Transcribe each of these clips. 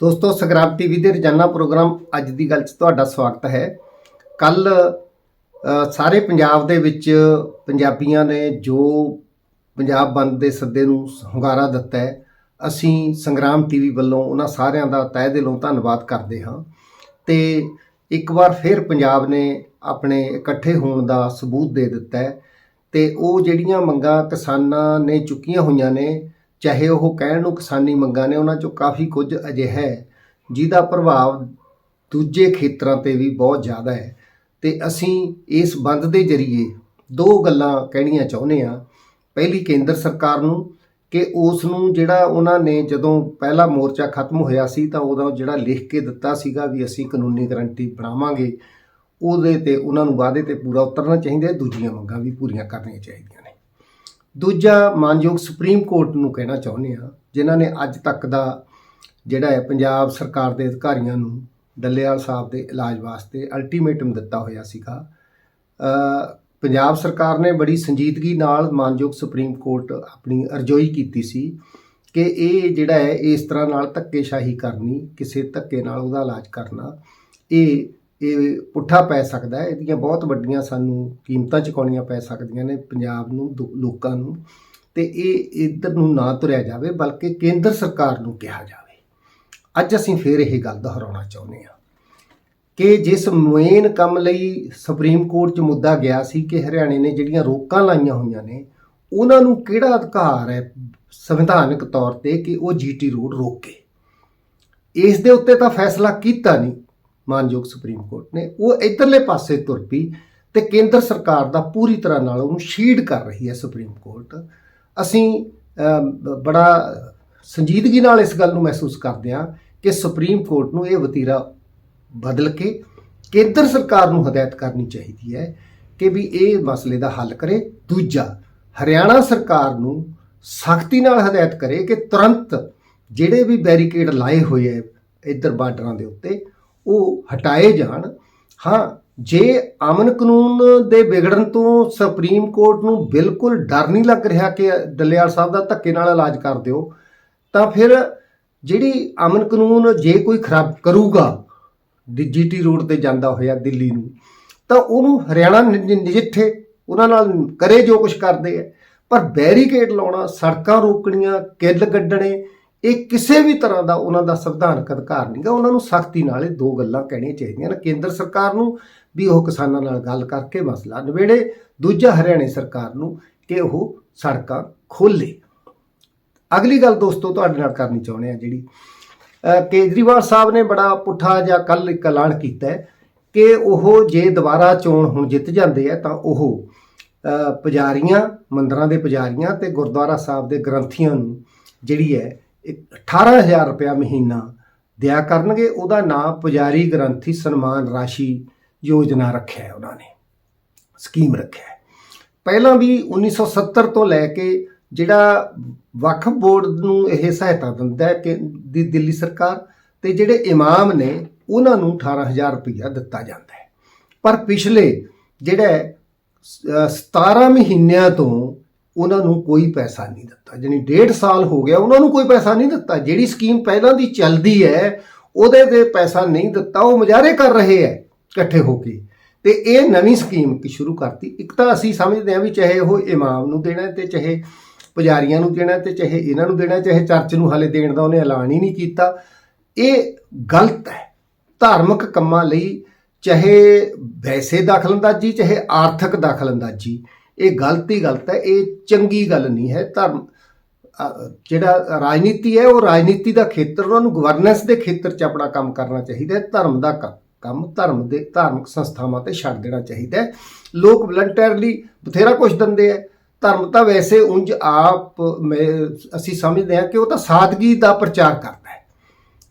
ਦੋਸਤੋ, ਸੰਗਰਾਮ ਟੀਵੀ ਦੇ ਰੋਜ਼ਾਨਾ ਪ੍ਰੋਗਰਾਮ ਅੱਜ ਦੀ ਗੱਲ 'ਚ ਤੁਹਾਡਾ ਸਵਾਗਤ ਹੈ। ਕੱਲ ਸਾਰੇ ਪੰਜਾਬ ਦੇ ਵਿੱਚ ਪੰਜਾਬੀਆਂ ਨੇ ਜੋ ਪੰਜਾਬ ਬੰਦ ਦੇ ਸੱਦੇ ਨੂੰ ਹੁੰਗਾਰਾ ਦਿੱਤਾ ਹੈ, ਅਸੀਂ ਸੰਗਰਾਮ ਟੀਵੀ ਵੱਲੋਂ ਉਹਨਾਂ ਸਾਰਿਆਂ ਦਾ ਤਹਿ ਦਿਲੋਂ ਧੰਨਵਾਦ ਕਰਦੇ ਹਾਂ। ਤੇ ਇੱਕ ਵਾਰ ਫਿਰ ਪੰਜਾਬ ਨੇ ਆਪਣੇ ਇਕੱਠੇ ਹੋਣ ਦਾ ਸਬੂਤ ਦੇ ਦਿੱਤਾ ਹੈ। ਤੇ ਉਹ ਜਿਹੜੀਆਂ ਮੰਗਾਂ ਕਿਸਾਨਾਂ ਨੇ ਚੁੱਕੀਆਂ ਹੋਈਆਂ ਨੇ ਚਾਹੇ ਉਹ ਕਹਿਣ ਨੂੰ ਕਿਸਾਨੀ ਮੰਗਾਂ ਨੇ, ਉਹਨਾਂ ਚੋਂ ਕਾਫੀ ਕੁਝ ਅਜਿਹਾ ਹੈ, ਜਿਹਦਾ ਪ੍ਰਭਾਵ ਦੂਜੇ ਖੇਤਰਾਂ ਤੇ ਵੀ ਬਹੁਤ ਜ਼ਿਆਦਾ ਹੈ। ਤੇ ਅਸੀਂ ਇਸ ਬੰਦ ਦੇ ਜ਼ਰੀਏ ਦੋ ਗੱਲਾਂ ਕਹਿਣੀਆਂ ਚਾਹੁੰਦੇ ਆ ਪਹਿਲੀ, ਕੇਂਦਰ ਸਰਕਾਰ ਨੂੰ ਕਿ ਉਸ ਨੂੰ ਜਿਹੜਾ ਉਹਨਾਂ ਨੇ ਜਦੋਂ ਪਹਿਲਾ ਮੋਰਚਾ ਖਤਮ ਹੋਇਆ ਸੀ, ਤਾਂ ਉਦੋਂ ਜਿਹੜਾ ਲਿਖ ਕੇ ਦਿੱਤਾ ਸੀਗਾ ਵੀ ਅਸੀਂ ਕਾਨੂੰਨੀ ਗਰੰਟੀ ਬਣਾਵਾਂਗੇ, ਉਹਦੇ ਤੇ ਉਹਨਾਂ ਨੂੰ ਵਾਅਦੇ ਤੇ ਪੂਰਾ ਉਤਰਨਾ ਚਾਹੀਦਾ ਦੂਜੀਆਂ ਮੰਗਾਂ ਵੀ ਪੂਰੀਆਂ ਕਰਨੀਆਂ ਚਾਹੀਦੀਆਂ ਦੂਜਾ ਮਾਨਯੋਗ ਸੁਪਰੀਮ ਕੋਰਟ ਨੂੰ ਕਹਿਣਾ ਚਾਹੁੰਦੇ ਆ ਜਿਨ੍ਹਾਂ ਨੇ ਅੱਜ ਤੱਕ ਦਾ ਜਿਹੜਾ ਹੈ ਪੰਜਾਬ ਸਰਕਾਰ ਦੇ ਅਧਿਕਾਰੀਆਂ ਨੂੰ ਡੱਲੇਵਾਲ ਸਾਹਿਬ ਦੇ ਇਲਾਜ ਵਾਸਤੇ ਅਲਟੀਮੇਟਮ ਦਿੱਤਾ ਹੋਇਆ ਸੀਗਾ। ਪੰਜਾਬ ਸਰਕਾਰ ਨੇ ਬੜੀ ਸੰਜੀਦਗੀ ਨਾਲ ਮਾਨਯੋਗ ਸੁਪਰੀਮ ਕੋਰਟ ਆਪਣੀ ਅਰਜ਼ੋਈ ਕੀਤੀ ਸੀ ਕਿ ਇਹ ਜਿਹੜਾ ਹੈ, ਇਸ ਤਰ੍ਹਾਂ ਨਾਲ ਧੱਕੇਸ਼ਾਹੀ ਕਰਨੀ, ਕਿਸੇ ਧੱਕੇ ਨਾਲ ਉਹਦਾ ਇਲਾਜ ਕਰਨਾ, ਇਹ ਇਹ ਪੁੱਠਾ ਪੈ ਸਕਦਾ ਹੈ। ਇਹਦੀਆਂ ਬਹੁਤ ਵੱਡੀਆਂ ਸਾਨੂੰ ਕੀਮਤਾਂ ਚੁਕਾਉਣੀਆਂ ਪੈ ਸਕਦੀਆਂ ਨੇ ਪੰਜਾਬ ਨੂੰ, ਦੁ- ਲੋਕਾਂ ਨੂੰ। ਤੇ ਇਹ ਇੱਧਰ ਨੂੰ ਨਾ ਤੁਰਿਆ ਜਾਵੇ, ਬਲਕਿ ਕੇਂਦਰ ਸਰਕਾਰ ਨੂੰ ਕਿਹਾ ਜਾਵੇ। ਅੱਜ ਅਸੀਂ ਫੇਰ ਇਹ ਗੱਲ ਦੁਹਰਾਉਣਾ ਚਾਹੁੰਦੇ ਹਾਂ ਕਿ ਜਿਸ ਮੇਨ ਕੰਮ ਲਈ ਸੁਪਰੀਮ ਕੋਰਟ 'ਚ ਮੁੱਦਾ ਗਿਆ ਸੀ ਕਿ ਹਰਿਆਣੇ ਨੇ ਜਿਹੜੀਆਂ ਰੋਕਾਂ ਲਾਈਆਂ ਹੋਈਆਂ ਨੇ, ਉਹਨਾਂ ਨੂੰ ਕਿਹੜਾ ਅਧਿਕਾਰ ਹੈ ਸੰਵਿਧਾਨਕ ਤੌਰ ਤੇ ਕਿ ਉਹ ਜੀਟੀ ਰੋਡ ਰੋਕੇ? ਇਸ ਦੇ ਉੱਤੇ ਤਾਂ ਫੈਸਲਾ ਕੀਤਾ ਨਹੀਂ। ਮਾਨਯੋਗ ਸੁਪਰੀਮ ਕੋਰਟ ਨੇ, ਉਹ ਇਧਰਲੇ ਪਾਸੇ ਤੁਰ ਪਈ ਤੇ ਕੇਂਦਰ ਸਰਕਾਰ ਦਾ ਪੂਰੀ ਤਰ੍ਹਾਂ ਨਾਲ ਉਹਨੂੰ ਸ਼ੀਡ ਕਰ ਰਹੀ ਹੈ ਸੁਪਰੀਮ ਕੋਰਟ। ਅਸੀਂ ਬੜਾ ਸੰਜੀਦਗੀ ਨਾਲ ਇਸ ਗੱਲ ਨੂੰ ਮਹਿਸੂਸ ਕਰਦੇ ਹਾਂ ਕਿ ਸੁਪਰੀਮ ਕੋਰਟ ਨੂੰ ਇਹ ਵਤੀਰਾ ਬਦਲ ਕੇ ਕੇਂਦਰ ਸਰਕਾਰ ਨੂੰ ਹਦਾਇਤ ਕਰਨੀ ਚਾਹੀਦੀ ਹੈ ਕਿ ਵੀ ਇਹ ਮਸਲੇ ਦਾ ਹੱਲ ਕਰੇ। ਦੂਜਾ, ਹਰਿਆਣਾ ਸਰਕਾਰ ਨੂੰ ਸਖਤੀ ਨਾਲ ਹਦਾਇਤ ਕਰੇ ਕਿ ਤੁਰੰਤ ਜਿਹੜੇ ਵੀ ਬੈਰੀਕੇਡ ਲਾਏ ਹੋਏ ਹੈ ਇੱਧਰ ਬਾਰਡਰਾਂ ਦੇ ਉੱਤੇ ਉਹ ਹਟਾਏ ਜਾਣ, ਹਾਂ, ਜੇ ਅਮਨ ਕਾਨੂੰਨ ਦੇ ਵਿਗੜਨ ਤੋਂ ਸੁਪਰੀਮ ਕੋਰਟ ਨੂੰ ਬਿਲਕੁਲ ਡਰ ਨਹੀਂ ਲੱਗ ਰਿਹਾ ਕਿ ਡੱਲੇਵਾਲ ਸਾਹਿਬ ਦਾ ਧੱਕੇ ਨਾਲ ਇਲਾਜ ਕਰ ਦਿਓ, ਤਾਂ ਫਿਰ ਜਿਹੜੀ ਅਮਨ ਕਾਨੂੰਨ ਜੇ ਕੋਈ ਖਰਾਬ ਕਰੂਗਾ ਜੀਟੀ ਰੋਡ ਤੇ ਜਾਂਦਾ ਹੋਇਆ ਦਿੱਲੀ ਨੂੰ, ਤਾਂ ਉਹਨੂੰ ਹਰਿਆਣਾ ਨਜਿੱਠੇ, ਉਹਨਾਂ ਨਾਲ ਕਰੇ ਜੋ ਕੁਝ ਕਰਦੇ ਆ, ਪਰ ਬੈਰੀਕੇਡ ਲਾਉਣਾ, ਸੜਕਾਂ ਰੋਕਣੀਆਂ, ਕਿੱਲ ਗੱਡਣੇ ਇਹ ਕਿਸੇ ਵੀ ਤਰ੍ਹਾਂ ਦਾ ਉਹਨਾਂ ਦਾ ਸੰਵਿਧਾਨਕ ਅਧਿਕਾਰ ਨਹੀਂਗਾ ਉਹਨਾਂ ਨੂੰ ਸਖਤੀ ਨਾਲ ਇਹ ਦੋ ਗੱਲਾਂ ਕਹਿਣੀਆਂ ਚਾਹੀਦੀਆਂ ਨੇ। ਕੇਂਦਰ ਸਰਕਾਰ ਨੂੰ ਵੀ ਉਹ ਕਿਸਾਨਾਂ ਨਾਲ ਗੱਲ ਕਰਕੇ ਮਸਲਾ ਨਿਬੇੜੇ, ਦੂਜਾ ਹਰਿਆਣੇ ਸਰਕਾਰ ਨੂੰ ਕਿ ਉਹ ਸੜਕਾਂ ਖੋਲੇ ਅਗਲੀ ਗੱਲ ਦੋਸਤੋ, ਤੁਹਾਡੇ ਨਾਲ ਕਰਨੀ ਚਾਹੁੰਦੇ ਆ ਜਿਹੜੀ ਕੇਜਰੀਵਾਲ ਸਾਹਿਬ ਨੇ ਬੜਾ ਪੁੱਠਾ ਜਾਂ ਕੱਲ ਇੱਕ ਐਲਾਨ ਕੀਤਾ ਕਿ ਉਹ ਜੇ ਦੁਬਾਰਾ ਚੋਣ ਹੁਣ ਜਿੱਤ ਜਾਂਦੇ ਆ, ਤਾਂ ਉਹ ਪੁਜਾਰੀਆਂ, ਮੰਦਰਾਂ ਦੇ ਪੁਜਾਰੀਆਂ ਤੇ ਗੁਰਦੁਆਰਾ ਸਾਹਿਬ ਦੇ ਗ੍ਰੰਥੀਆਂ ਨੂੰ ਜਿਹੜੀ ਹੈ 18000 ਰੁਪਇਆ ਮਹੀਨਾ ਦਿਆ ਕਰਨਗੇ ਉਹਦਾ ਨਾਮ ਪੁਜਾਰੀ ਗ੍ਰੰਥੀ ਸਨਮਾਨ ਰਾਸ਼ੀ ਯੋਜਨਾ ਰੱਖਿਆ ਹੈ ਉਹਨਾਂ ਨੇ ਸਕੀਮ ਰੱਖਿਆ ਹੈ। ਪਹਿਲਾਂ ਵੀ 1970 ਤੋਂ ਲੈ ਕੇ ਜਿਹੜਾ ਵਕਫ ਬੋਰਡ ਨੂੰ ਇਹ ਸਹਾਇਤਾ ਦਿੰਦਾ ਹੈ ਕਿ ਦੀ ਦਿੱਲੀ ਸਰਕਾਰ ਤੇ ਜਿਹੜੇ ਇਮਾਮ ਨੇ ਉਹਨਾਂ ਨੂੰ 18000 ਰੁਪਇਆ ਦਿੱਤਾ ਜਾਂਦਾ ਹੈ। ਪਰ ਪਿਛਲੇ ਜਿਹੜਾ ਹੈ, 17 ਮਹੀਨਿਆਂ ਤੋਂ ਉਹਨਾਂ ਨੂੰ ਕੋਈ ਪੈਸਾ ਨਹੀਂ ਦਿੱਤਾ। ਜਾਣੀ ਡੇਢ ਸਾਲ ਹੋ ਗਿਆ, ਉਹਨਾਂ ਨੂੰ ਕੋਈ ਪੈਸਾ ਨਹੀਂ ਦਿੱਤਾ। ਜਿਹੜੀ ਸਕੀਮ ਪਹਿਲਾਂ ਦੀ ਚੱਲਦੀ ਹੈ, ਉਹਦੇ ਤੇ ਪੈਸਾ ਨਹੀਂ ਦਿੱਤਾ, ਉਹ ਮੁਜ਼ਾਹਰੇ ਕਰ ਰਹੇ ਹੈ, ਇਕੱਠੇ ਹੋ ਕੇ। ਤੇ ਇਹ ਨਵੀਂ ਸਕੀਮ ਕੀ ਸ਼ੁਰੂ ਕਰਤੀ। ਇੱਕ ਤਾਂ ਅਸੀਂ ਸਮਝਦੇ ਹਾਂ ਵੀ ਚਾਹੇ ਉਹ ਇਮਾਮ ਨੂੰ ਦੇਣਾ ਹੈ ਤੇ ਚਾਹੇ ਪੁਜਾਰੀਆਂ ਨੂੰ ਦੇਣਾ ਹੈ ਤੇ ਚਾਹੇ ਇਹਨਾਂ ਨੂੰ ਦੇਣਾ ਚਾਹੇ ਚਰਚ ਨੂੰ ਹਾਲੇ ਦੇਣ ਦਾ ਉਹਨੇ ਐਲਾਨ ਹੀ ਨਹੀਂ ਕੀਤਾ। ਇਹ ਗਲਤ ਹੈ। ਧਾਰਮਿਕ ਕੰਮਾਂ ਲਈ ਚਾਹੇ ਵੈਸੇ ਦਖਲਅੰਦਾਜ਼ੀ, ਚਾਹੇ ਆਰਥਿਕ ਦਖਲਅੰਦਾਜ਼ੀ ਇਹ ਗਲਤ ਹੀ ਗਲਤ ਹੈ, ਇਹ ਚੰਗੀ ਗੱਲ ਨਹੀਂ ਹੈ। ਧਰਮ ਜਿਹੜਾ ਰਾਜਨੀਤੀ ਹੈ, ਉਹ ਰਾਜਨੀਤੀ ਦਾ ਖੇਤਰ, ਉਹਨਾਂ ਨੂੰ ਗਵਰਨੈਂਸ ਦੇ ਖੇਤਰ 'ਚ ਆਪਣਾ ਕੰਮ ਕਰਨਾ ਚਾਹੀਦਾ ਹੈ। ਧਰਮ ਦਾ ਕੰਮ ਕੰਮ ਧਰਮ ਦੇ ਧਾਰਮਿਕ ਸੰਸਥਾਵਾਂ ਤੇ ਛੱਡ ਦੇਣਾ ਚਾਹੀਦਾ ਹੈ। ਲੋਕ ਵਲੰਟੀਅਰਲੀ ਬਥੇਰਾ ਕੁਝ ਦਿੰਦੇ ਆ ਧਰਮ ਤਾਂ ਵੈਸੇ ਉਂਝ ਆਪ ਮੈਂ- ਅਸੀਂ ਸਮਝਦੇ ਹਾਂ ਕਿ ਉਹ ਤਾਂ ਸਾਦਗੀ ਦਾ ਪ੍ਰਚਾਰ ਕਰਦਾ ਹੈ।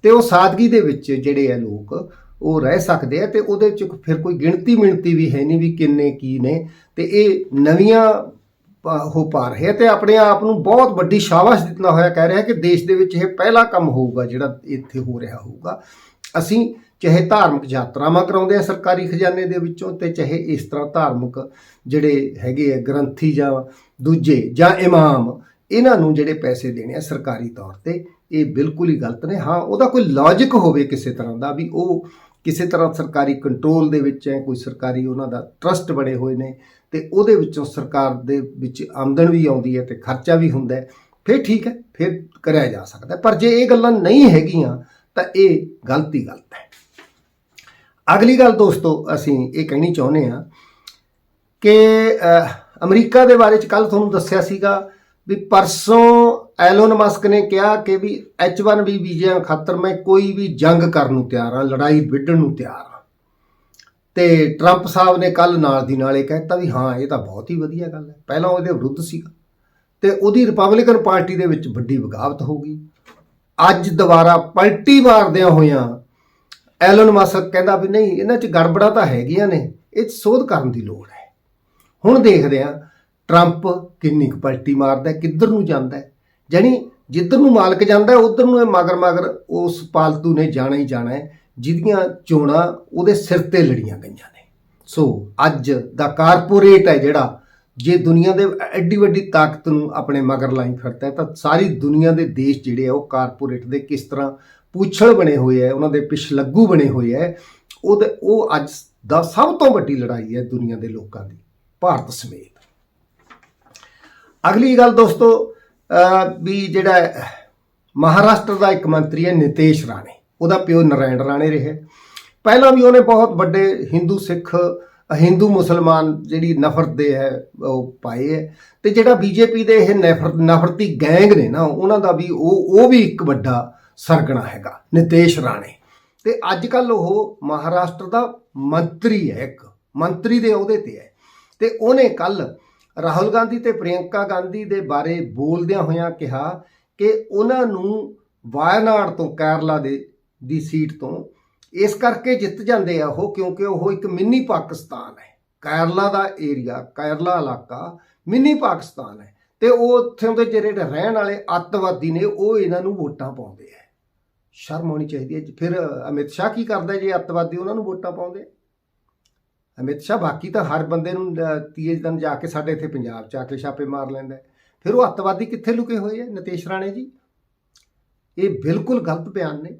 ਤੇ ਉਹ ਸਾਦਗੀ ਦੇ ਵਿੱਚ ਜਿਹੜੇ ਆ ਲੋਕ, ਉਹ ਰਹਿ ਸਕਦੇ ਆ ਤੇ ਉਹਦੇ 'ਚ ਫਿਰ ਕੋਈ ਗਿਣਤੀ ਮਿਣਤੀ ਵੀ ਹੈ ਨਹੀਂ ਵੀ ਕਿੰਨੇ ਕੀ ਨੇ। ਤੇ ਇਹ ਨਵੀਆਂ ਹੋ ਪਾ ਰਹੇ ਆ ਤੇ ਆਪਣੇ ਆਪ ਨੂੰ ਬਹੁਤ ਵੱਡੀ ਸ਼ਾਬਾਸ਼ ਦਿੱਤਾ ਹੋਇਆ ਕਹਿ ਰਿਹਾ ਕਿ ਦੇਸ਼ ਦੇ ਵਿੱਚ ਇਹ ਪਹਿਲਾ ਕੰਮ ਹੋਊਗਾ ਜਿਹੜਾ ਇੱਥੇ ਹੋ ਰਿਹਾ ਹੋਊਗਾ। ਅਸੀਂ ਚਾਹੇ ਧਾਰਮਿਕ ਯਾਤਰਾਵਾਂ ਕਰਾਉਂਦੇ ਆ ਸਰਕਾਰੀ ਖਜ਼ਾਨੇ ਦੇ ਵਿੱਚੋਂ ਤੇ ਚਾਹੇ ਇਸ ਤਰ੍ਹਾਂ ਧਾਰਮਿਕ ਜਿਹੜੇ ਹੈਗੇ ਆ ਗ੍ਰੰਥੀ ਜਾਂ ਦੂਜੇ ਜਾਂ ਇਮਾਮ, ਇਹਨਾਂ ਨੂੰ ਜਿਹੜੇ ਪੈਸੇ ਦੇਣੇ ਆ ਸਰਕਾਰੀ ਤੌਰ ਤੇ, ਇਹ ਬਿਲਕੁਲ ਹੀ ਗਲਤ ਨੇ। ਹਾਂ, ਉਹਦਾ ਕੋਈ ਲੌਜੀਕ ਹੋਵੇ ਕਿਸੇ ਤਰ੍ਹਾਂ ਦਾ ਵੀ ਉਹ ਕਿਸੇ ਤਰ੍ਹਾਂ ਸਰਕਾਰੀ ਕੰਟਰੋਲ ਦੇ ਵਿੱਚ ਹੈ, ਕੋਈ ਸਰਕਾਰੀ ਉਹਨਾਂ ਦਾ ਟਰਸਟ ਬਣੇ ਹੋਏ ਨੇ ਤੇ ਉਹਦੇ ਵਿੱਚੋਂ ਸਰਕਾਰ ਦੇ ਵਿੱਚ ਆਮਦਨ ਵੀ ਆਉਂਦੀ ਹੈ ਤੇ ਖਰਚਾ ਵੀ ਹੁੰਦਾ ਫਿਰ ਠੀਕ ਹੈ, ਫਿਰ ਕਰਿਆ ਜਾ ਸਕਦਾ ਪਰ ਜੇ ਇਹ ਗੱਲਾਂ ਨਹੀਂ ਹੈਗੀਆਂ, ਤਾਂ ਇਹ ਗਲਤੀ ਗਲਤ ਹੈ। ਅਗਲੀ ਗੱਲ ਦੋਸਤੋ, ਅਸੀਂ ਇਹ ਕਹਿਣੀ ਚਾਹੁੰਦੇ ਹਾਂ ਕਿ ਅਮਰੀਕਾ ਦੇ ਬਾਰੇ ਚ ਕੱਲ ਤੁਹਾਨੂੰ ਦੱਸਿਆ ਸੀਗਾ ਵੀ ਪਰਸੋਂ ਐਲੋਨ ਮਸਕ ਨੇ ਕਿਹਾ ਕਿ ਵੀ H1B ਵੀਜ਼ਿਆਂ ਖਾਤਰ ਮੈਂ ਕੋਈ ਵੀ ਜੰਗ ਕਰਨ ਨੂੰ ਤਿਆਰ ਹਾਂ, ਲੜਾਈ ਵਿੱਢਣ ਨੂੰ ਤਿਆਰ ਹਾਂ। ਤੇ ਟਰੰਪ ਸਾਹਿਬ ਨੇ ਕੱਲ ਨਾਲ ਦੀ ਨਾਲ ਇਹ ਕਹਿਤਾ ਵੀ ਹਾਂ, ਇਹ ਤਾਂ ਬਹੁਤ ਹੀ ਵਧੀਆ ਗੱਲ ਹੈ। ਪਹਿਲਾਂ ਉਹਦੇ ਵਿਰੁੱਧ ਸੀਗਾ। ਤੇ ਉਹਦੀ ਰਿਪਬਲਿਕਨ ਪਾਰਟੀ ਦੇ ਵਿੱਚ ਵੱਡੀ ਬਗਾਵਤ ਹੋ ਗਈ। ਅੱਜ ਦੁਬਾਰਾ ਪਲਟੀ ਮਾਰਦਿਆਂ ਹੋਇਆਂ ਐਲਨ ਮਸਕ ਕਹਿੰਦਾ ਵੀ ਨਹੀਂ, ਇਹਨਾਂ 'ਚ ਗੜਬੜਾਂ ਤਾਂ ਹੈਗੀਆਂ ਨੇ, ਇਹ 'ਚ ਸੋਧ ਕਰਨ ਦੀ ਲੋੜ ਹੈ। ਹੁਣ ਦੇਖਦੇ ਆ ਟਰੰਪ ਕਿੰਨੀ ਕੁ ਪਲਟੀ ਮਾਰਦਾ, ਕਿੱਧਰ ਨੂੰ ਜਾਂਦਾ ਹੈ। ਜਾਣੀ ਜਿੱਧਰ ਨੂੰ ਮਾਲਕ ਜਾਂਦਾ ਹੈ ਉਧਰ ਨੂੰ ਇਹ ਮਗਰ ਮਗਰ ਉਸ ਪਾਲਤੂ ਨੇ ਜਾਣਾ ਹੀ ਜਾਣਾ ਹੈ। ਜਿਹਦੀਆਂ ਚੋਣਾਂ ਉਹਦੇ ਸਿਰ ਤੇ ਲੜੀਆਂ ਗਈਆਂ ਨੇ। ਸੋ ਅੱਜ ਦਾ ਕਾਰਪੋਰੇਟ ਹੈ ਜਿਹੜਾ, ਜੇ ਦੁਨੀਆ ਦੇ ਐਡੀ ਵੱਡੀ ਤਾਕਤ ਨੂੰ ਆਪਣੇ ਮਗਰ ਲਾਈ ਫਿਰਦਾ ਹੈ, ਤਾਂ ਸਾਰੀ ਦੁਨੀਆ ਦੇ ਦੇਸ਼ ਜਿਹੜੇ ਆ ਉਹ ਕਾਰਪੋਰੇਟ ਦੇ ਕਿਸ ਤਰ੍ਹਾਂ ਪੂਛਲ ਬਣੇ ਹੋਏ ਆ, ਉਹਨਾਂ ਦੇ ਪਿਛਲੱਗੂ ਬਣੇ ਹੋਏ ਆ ਉਹਦੇ ਉਹ ਅੱਜ ਦਾ ਸਭ ਤੋਂ ਵੱਡੀ ਲੜਾਈ ਹੈ ਦੁਨੀਆ ਦੇ ਲੋਕਾਂ ਦੀ, ਭਾਰਤ ਸਮੇਤ। ਅਗਲੀ ਗੱਲ ਦੋਸਤੋ ਵੀ ਜਿਹੜਾ ਮਹਾਰਾਸ਼ਟਰ ਦਾ ਇੱਕ ਮੰਤਰੀ ਹੈ ਨਿਤੇਸ਼ ਰਾਣੇ। ਉਹਦਾ ਪਿਓ ਨਰਾਇਣ ਰਾਣੇ ਰਿਹਾ। ਪਹਿਲਾਂ ਵੀ ਉਹਨੇ ਬਹੁਤ ਵੱਡੇ ਹਿੰਦੂ ਸਿੱਖ, ਹਿੰਦੂ ਮੁਸਲਮਾਨ ਜਿਹੜੀ ਨਫ਼ਰਤ ਦੇ ਹੈ, ਉਹ ਪਾਏ ਹੈ। ਤੇ ਜਿਹੜਾ ਬੀਜੇਪੀ ਦੇ ਇਹ ਨਫ਼ਰਤ, ਨਫ਼ਰਤੀ ਗੈਂਗ ਨੇ ਨਾ, ਉਹਨਾਂ ਦਾ ਵੀ ਉਹ ਉਹ ਵੀ ਇੱਕ ਵੱਡਾ ਸਰਗਣਾ ਹੈਗਾ, ਨਿਤੇਸ਼ ਰਾਣੇ। ਤੇ ਅੱਜ ਕੱਲ ਉਹ ਮਹਾਰਾਸ਼ਟਰ ਦਾ ਮੰਤਰੀ ਹੈ ਇੱਕ, ਮੰਤਰੀ ਦੇ ਅਹੁਦੇ ਤੇ ਹੈ। ਤੇ ਉਹਨੇ ਕੱਲ ਰਾਹੁਲ ਗਾਂਧੀ ਤੇ ਪ੍ਰਿਯੰਕਾ ਗਾਂਧੀ ਦੇ ਬਾਰੇ ਬੋਲਦਿਆਂ ਹੋਇਆਂ ਕਿਹਾ ਕਿ ਉਹਨਾਂ ਨੂੰ ਵਾਇਨਾਡ ਤੋਂ ਕੇਰਲਾ ਦੇ ਦੀ ਸੀਟ ਤੋਂ। ਇਸ ਕਰਕੇ ਜਿੱਤ ਜਾਂਦੇ ਆ ਉਹ ਕਿਉਂਕਿ ਉਹ ਇੱਕ ਮਿੰਨੀ ਪਾਕਿਸਤਾਨ ਹੈ। ਕੇਰਲਾ ਦਾ ਏਰੀਆ ਕੇਰਲਾ ਇਲਾਕਾ ਮਿੰਨੀ ਪਾਕਿਸਤਾਨ ਹੈ। ਤੇ ਉਹ ਉੱਥੇ ਦੇ ਜਿਹੜੇ ਰਹਿਣ ਵਾਲੇ ਅੱਤਵਾਦੀ ਨੇ ਉਹ ਇਹਨਾਂ ਨੂੰ ਵੋਟਾਂ ਪਾਉਂਦੇ ਆ। ਸ਼ਰਮ ਆਉਣੀ ਚਾਹੀਦੀ ਹੈ। ਫਿਰ ਅਮਿਤ ਸ਼ਾਹ ਕੀ ਕਰਦਾ ਜੇ ਅੱਤਵਾਦੀ ਉਹਨਾਂ ਨੂੰ ਵੋਟਾਂ ਪਾਉਂਦੇ? ਅਮਿਤ ਸ਼ਾਹ ਬਾਕੀ ਤਾਂ ਹਰ ਬੰਦੇ ਨੂੰ ਅਹ, ਤੀਏ ਦਿਨ ਜਾ ਕੇ ਸਾਡੇ ਇੱਥੇ ਪੰਜਾਬ ਚ ਆ ਕੇ ਛਾਪੇ ਮਾਰ ਲੈਂਦਾ ਫਿਰ ਉਹ ਅੱਤਵਾਦੀ ਕਿੱਥੇ ਲੁਕੇ ਹੋਏ ਆ? ਨਤੇਸ਼ ਰਾਣੇ ਜੀ। ਇਹ ਬਿਲਕੁਲ ਗਲਤ ਬਿਆਨ ਨੇ।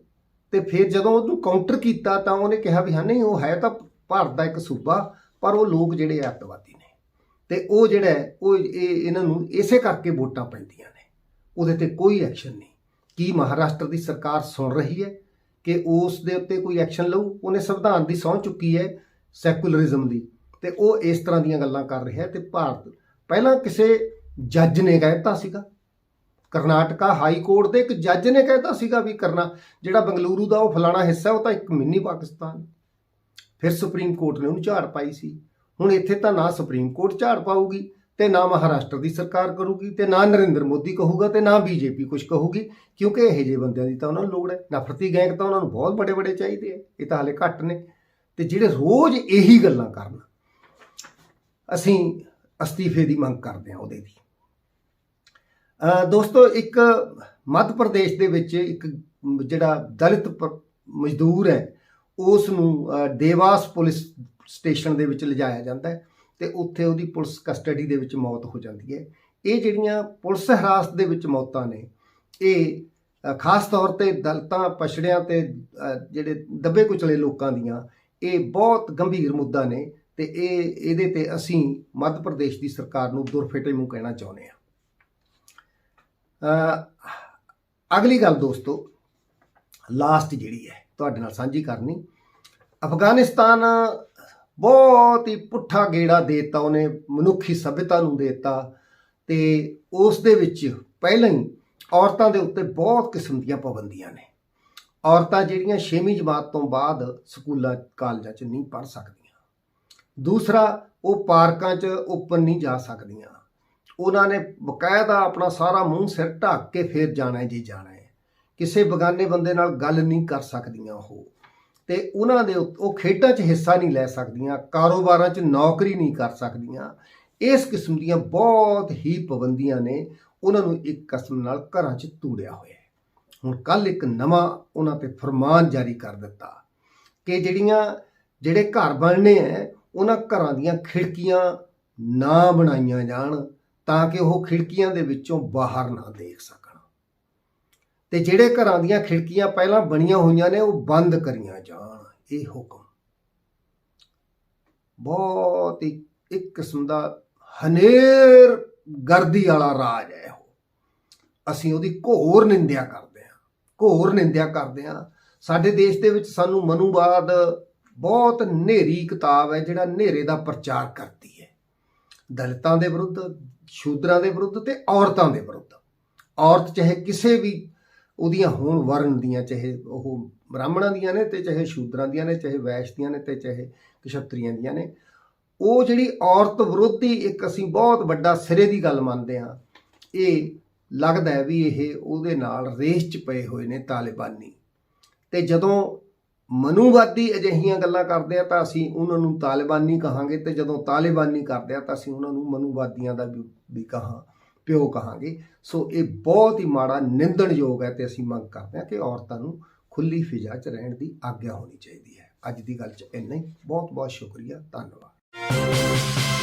ਤੇ ਫਿਰ ਜਦੋਂ ਉਹਨੂੰ ਕਾਊਂਟਰ ਕੀਤਾ ਤਾਂ ਉਹਨੇ ਕਿਹਾ ਵੀ ਹਾਂ, ਨਹੀਂ, ਉਹ ਹੈ ਤਾਂ ਭਾਰਤ ਦਾ ਇੱਕ ਸੂਬਾ, ਪਰ ਉਹ ਲੋਕ ਜਿਹੜੇ ਅੱਤਵਾਦੀ ਨੇ। ਤੇ ਉਹ ਜਿਹੜਾ ਉਹ ਇਹ, ਇਹਨਾਂ ਨੂੰ ਇਸੇ ਕਰਕੇ ਵੋਟਾਂ ਪੈਂਦੀਆਂ ਨੇ। ਉਹਦੇ ਤੇ ਕੋਈ ਐਕਸ਼ਨ ਨਹੀਂ। ਕੀ ਮਹਾਰਾਸ਼ਟਰ ਦੀ ਸਰਕਾਰ ਸੁਣ ਰਹੀ ਹੈ ਕਿ ਉਸ ਦੇ ਉੱਤੇ ਕੋਈ ਐਕਸ਼ਨ ਲਊ? ਉਹਨੇ ਸੰਵਿਧਾਨ ਦੀ ਸਹੁੰ ਚੁੱਕੀ ਹੈ ਸੈਕੂਲਰਿਜ਼ਮ ਦੀ। ਤੇ ਉਹ ਇਸ ਤਰ੍ਹਾਂ ਦੀਆਂ ਗੱਲਾਂ ਕਰ ਰਿਹਾ ਤੇ ਭਾਰਤ, ਪਹਿਲਾਂ ਕਿਸੇ ਜੱਜ ਨੇ ਕਹਿਤਾ ਸੀਗਾ। ਕਰਨਾਟਕਾ ਹਾਈ ਕੋਰਟ ਦੇ ਇੱਕ ਜੱਜ ਨੇ ਕਹਿਤਾ ਸੀਗਾ ਵੀ ਕਰਨਾ, ਜਿਹੜਾ ਬੰਗਲੁਰੂ ਦਾ ਉਹ ਫਲਾਣਾ ਹਿੱਸਾ ਉਹ ਤਾਂ ਇੱਕ ਮਿੰਨੀ ਪਾਕਿਸਤਾਨ ਫਿਰ ਸੁਪਰੀਮ ਕੋਰਟ ਨੇ ਉਹਨੂੰ ਝਾੜ ਪਾਈ ਸੀ। ਹੁਣ ਇੱਥੇ ਤਾਂ ਨਾ ਸੁਪਰੀਮ ਕੋਰਟ ਝਾੜ ਪਾਊਗੀ ਤੇ ਨਾ ਮਹਾਰਾਸ਼ਟਰ ਦੀ ਸਰਕਾਰ ਕਰੂਗੀ ਤੇ ਨਾ ਨਰਿੰਦਰ ਮੋਦੀ ਕਹੂਗਾ ਤੇ ਨਾ ਬੀਜੇਪੀ ਕੁਝ ਕਹੂਗੀ, ਕਿਉਂਕਿ ਇਹੋ ਜਿਹੇ ਬੰਦਿਆਂ ਦੀ ਤਾਂ ਉਹਨਾਂ ਨੂੰ ਲੋੜ ਹੈ। ਨਫ਼ਰਤੀ ਗੈਂਗ ਤਾਂ ਉਹਨਾਂ ਨੂੰ ਬਹੁਤ ਬੜੇ ਬੜੇ ਚਾਹੀਦੇ ਆ ਇਹ ਤਾਂ ਹਲੇ ਘੱਟ ਨੇ। ਤੇ ਜਿਹੜੇ ਰੋਜ਼ ਇਹੀ ਗੱਲਾਂ ਕਰਨ, ਅਸੀਂ ਅਸਤੀਫੇ ਦੀ ਮੰਗ ਕਰਦੇ ਹਾਂ ਉਹਦੇ ਦੀ। ਦੋਸਤੋ, ਇੱਕ ਮੱਧ ਪ੍ਰਦੇਸ਼ ਦੇ ਵਿੱਚ ਇੱਕ ਜਿਹੜਾ ਦਲਿਤ ਪ- ਮਜ਼ਦੂਰ ਹੈ ਉਸ ਨੂੰ ਦੇਵਾਸ ਪੁਲਿਸ ਸਟੇਸ਼ਨ ਦੇ ਵਿੱਚ ਲਿਜਾਇਆ ਜਾਂਦਾ ਹੈ ਤੇ ਉੱਥੇ ਉਹਦੀ ਪੁਲਿਸ ਕਸਟਡੀ ਦੇ ਵਿੱਚ ਮੌਤ ਹੋ ਜਾਂਦੀ ਹੈ। ਇਹ ਜਿਹੜੀਆਂ ਪੁਲਿਸ ਹਿਰਾਸਤ ਦੇ ਵਿੱਚ ਮੌਤਾਂ ਨੇ, ਇਹ ਖਾਸ ਤੌਰ ਤੇ ਦਲਤਾਂ, ਪਛੜਿਆਂ ਤੇ ਜਿਹੜੇ ਦੱਬੇ ਕੁਚਲੇ ਲੋਕਾਂ ਦੀਆਂ, ਇਹ ਬਹੁਤ ਗੰਭੀਰ ਮੁੱਦਾ ਨੇ ਤੇ ਇਹ, ਇਹਦੇ ਤੇ ਅਸੀਂ ਮੱਧ ਪ੍ਰਦੇਸ਼ ਦੀ ਸਰਕਾਰ ਨੂੰ ਦੁਰਫਿਟੇ ਮੂੰਹ ਕਹਿਣਾ ਚਾਹੁੰਦੇ ਹਾਂ। ਅਗਲੀ ਗੱਲ ਦੋਸਤੋ ਲਾਸਟ ਜਿਹੜੀ ਹੈ, ਤੁਹਾਡੇ ਨਾਲ ਸਾਂਝੀ ਕਰਨੀ। ਅਫਗਾਨਿਸਤਾਨ ਬਹੁਤ ਹੀ ਪੁੱਠਾ ਗੇੜਾ ਦੇਤਾ, ਉਹਨੇ ਮਨੁੱਖੀ ਸਭਿਅਤਾ ਨੂੰ ਦੇਤਾ ਤੇ ਉਸ ਦੇ ਵਿੱਚ ਪਹਿਲਾਂ ਹੀ ਔਰਤਾਂ ਦੇ ਉੱਤੇ ਬਹੁਤ ਕਿਸਮ ਦੀਆਂ ਪਾਬੰਦੀਆਂ ਨੇ। ਔਰਤਾਂ ਜਿਹੜੀਆਂ 6ਵੀਂ ਜਮਾਤ ਤੋਂ ਬਾਅਦ ਸਕੂਲਾਂ, ਕਾਲਜਾਂ 'ਚ ਨਹੀਂ ਪੜ੍ਹ ਸਕਦੀਆਂ। ਦੂਸਰਾ, ਉਹ ਪਾਰਕਾਂ 'ਚ ਓਪਨ ਨਹੀਂ ਜਾ ਸਕਦੀਆਂ। ਉਹਨਾਂ ਨੇ ਬਕਾਇਦਾ ਆਪਣਾ ਸਾਰਾ ਮੂੰਹ ਸਿਰ ਢੱਕ ਕੇ ਫੇਰ ਜਾਣਾ ਹੈ ਜੀ ਜਾਣਾ ਹੈ। ਕਿਸੇ ਬਗਾਨੇ ਬੰਦੇ ਨਾਲ ਗੱਲ ਨਹੀਂ ਕਰ ਸਕਦੀਆਂ ਉਹ। ਤੇ ਉਹਨਾਂ ਦੇ ਉਹ ਖੇਡਾਂ 'ਚ ਹਿੱਸਾ ਨਹੀਂ ਲੈ ਸਕਦੀਆਂ, ਕਾਰੋਬਾਰਾਂ 'ਚ ਨੌਕਰੀ ਨਹੀਂ ਕਰ ਸਕਦੀਆਂ। ਇਸ ਕਿਸਮ ਦੀਆਂ ਬਹੁਤ ਹੀ ਪਾਬੰਦੀਆਂ ਨੇ, ਉਹਨਾਂ ਨੂੰ ਇੱਕ ਕਿਸਮ ਨਾਲ ਘਰਾਂ 'ਚ ਤੂੜਿਆ ਹੋਇਆ ਹੁਣ ਕੱਲ ਇੱਕ ਨਵਾਂ ਉਹਨਾਂ ਤੇ ਫਰਮਾਨ ਜਾਰੀ ਕਰ ਦਿੱਤਾ ਕਿ ਜਿਹੜੀਆਂ, ਜਿਹੜੇ ਘਰ ਬਣਨੇ ਐ ਉਹਨਾਂ ਘਰਾਂ ਦੀਆਂ ਖਿੜਕੀਆਂ ਨਾ ਬਣਾਈਆਂ ਜਾਣ। ਤਾਂ ਕਿ ਉਹ ਖਿੜਕੀਆਂ ਦੇ ਵਿੱਚੋਂ ਬਾਹਰ ਨਾ ਦੇਖ ਸਕਣ। ਤੇ ਜਿਹੜੇ ਘਰਾਂ ਦੀਆਂ ਖਿੜਕੀਆਂ ਪਹਿਲਾਂ ਬਣੀਆਂ ਹੋਈਆਂ ਨੇ, ਉਹ ਬੰਦ ਕਰੀਆਂ ਜਾਣ। ਇਹ ਹੁਕਮ। ਬਹੁਤ ਹੀ ਇੱਕ ਕਿਸਮ ਦਾ ਹਨੇਰ ਗਰਦੀ ਵਾਲਾ ਰਾਜ ਹੈ ਉਹ। ਅਸੀਂ ਉਹਦੀ ਘੋਰ ਨਿੰਦਿਆ ਕਰਦੇ ਹਾਂ। ਘੋਰ ਨਿੰਦਿਆ ਕਰਦੇ ਹਾਂ। ਸਾਡੇ ਦੇਸ਼ ਦੇ ਵਿੱਚ ਸਾਨੂੰ ਮਨੂਵਾਦ ਬਹੁਤ ਹਨੇਰੀ ਕਿਤਾਬ ਹੈ, ਜਿਹੜਾ ਹਨੇਰੇ ਦਾ ਪ੍ਰਚਾਰ ਕਰਦੀ ਹੈ। ਦਲਿਤਾਂ ਦੇ ਵਿਰੁੱਧ ਸ਼ੂਦਰਾਂ ਦੇ ਵਿਰੁੱਧ ਤੇ ਔਰਤਾਂ ਦੇ ਵਿਰੁੱਧ। ਔਰਤ ਚਾਹੇ ਕਿਸੇ ਵੀ ਉਹਦੀਆਂ ਹੋਣ ਵਰਨ ਦੀਆਂ, ਚਾਹੇ ਉਹ ਬ੍ਰਾਹਮਣਾਂ ਦੀਆਂ ਨੇ ਤੇ ਚਾਹੇ ਸ਼ੂਦਰਾਂ ਦੀਆਂ ਨੇ, ਚਾਹੇ ਵੈਸ਼ ਦੀਆਂ ਨੇ ਤੇ ਚਾਹੇ ਕਸ਼ਤਰੀਆਂ ਦੀਆਂ ਨੇ। ਉਹ ਜਿਹੜੀ ਔਰਤ ਵਿਰੋਧੀ ਇੱਕ ਅਸੀਂ ਬਹੁਤ ਵੱਡਾ ਸਿਰੇ ਦੀ ਗੱਲ ਮੰਨਦੇ ਹਾਂ, ਇਹ ਲੱਗਦਾ ਹੈ ਵੀ ਇਹ ਉਹਦੇ ਨਾਲ ਰੇਸ 'ਚ ਪਏ ਹੋਏ ਨੇ ਤਾਲਿਬਾਨੀ। ਤੇ ਜਦੋਂ ਮਨੂਵਾਦੀ ਅਜਿਹੀਆਂ ਗੱਲਾਂ ਕਰਦੇ ਆ ਤਾਂ ਅਸੀਂ ਉਹਨਾਂ ਨੂੰ ਤਾਲਿਬਾਨੀ ਕਹਾਂਗੇ ਤੇ ਜਦੋਂ ਤਾਲਿਬਾਨੀ ਕਰਦੇ ਆ ਤਾਂ ਅਸੀਂ ਉਹਨਾਂ ਨੂੰ ਮਨੂਵਾਦੀਆਂ ਦਾ ਵੀ ਕਹਾਂ, ਪਿਓ ਕਹਾਂਗੇ। ਸੋ ਇਹ ਬਹੁਤ ਹੀ ਮਾੜਾ ਨਿੰਦਣਯੋਗ ਹੈ ਤੇ ਅਸੀਂ ਮੰਗ ਕਰਦੇ ਹਾਂ ਕਿ ਔਰਤਾਂ ਨੂੰ ਖੁੱਲੀ ਫਿਜ਼ਾ 'ਚ ਰਹਿਣ ਦੀ ਆਗਿਆ ਹੋਣੀ ਚਾਹੀਦੀ ਹੈ। ਅੱਜ ਦੀ ਗੱਲ 'ਚ ਇੰਨਾ ਹੀ। ਬਹੁਤ ਬਹੁਤ ਸ਼ੁਕਰੀਆ। ਧੰਨਵਾਦ।